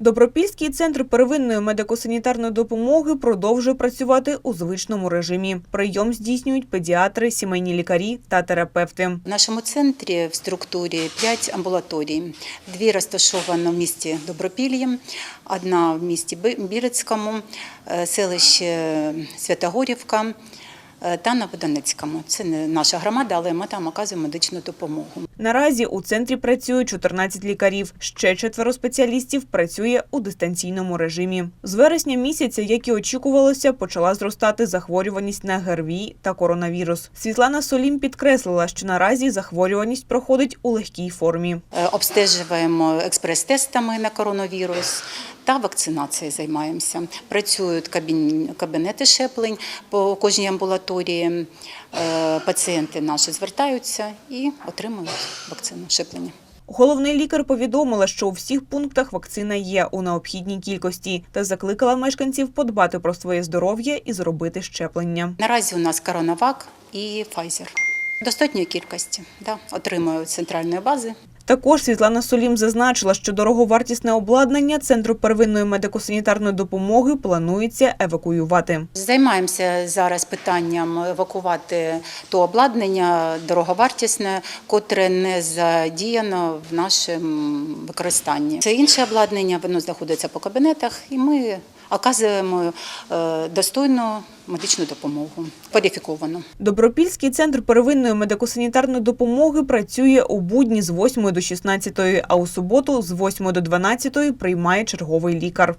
Добропільський центр первинної медико-санітарної допомоги продовжує працювати у звичному режимі. Прийом здійснюють педіатри, сімейні лікарі та терапевти. В нашому центрі в структурі 5 амбулаторій. Дві розташовані в місті Добропіллі, одна в місті Бірицькому, е, селище Святогорівка та на Водонецькому. Це не наша громада, але ми там оказуємо медичну допомогу. Наразі у центрі працює 14 лікарів. Ще четверо спеціалістів працює у дистанційному режимі. З вересня місяця, як і очікувалося, почала зростати захворюваність на ГРВІ та коронавірус. Світлана Солім підкреслила, що наразі захворюваність проходить у легкій формі. Е, Обстежуємо експрес-тестами на коронавірус та вакцинацією займаємося. Працюють кабін- кабінети щеплень по кожній амбулаторії. Е, Пацієнти наші звертаються і отримують вакцину щеплення. Головний лікар повідомила, що у всіх пунктах вакцина є у необхідній кількості та закликала мешканців подбати про своє здоров'я і зробити щеплення. Наразі у нас коронавак і Pfizer. Достатньої кількості да, отримують центральної бази. Також Світлана Солім зазначила, що дороговартісне обладнання центру первинної медико-санітарної допомоги планується евакуювати. Займаємося зараз питанням евакувати то обладнання дороговартісне, котре не задіяно в нашому використанні. Це інше обладнання, воно знаходиться по кабінетах, і ми оказуємо е, достойну медичну допомогу, кваліфіковану. Добропільський центр первинної медико-санітарної допомоги працює у будні з 8 до 16, а у суботу з 8 до 12 приймає черговий лікар.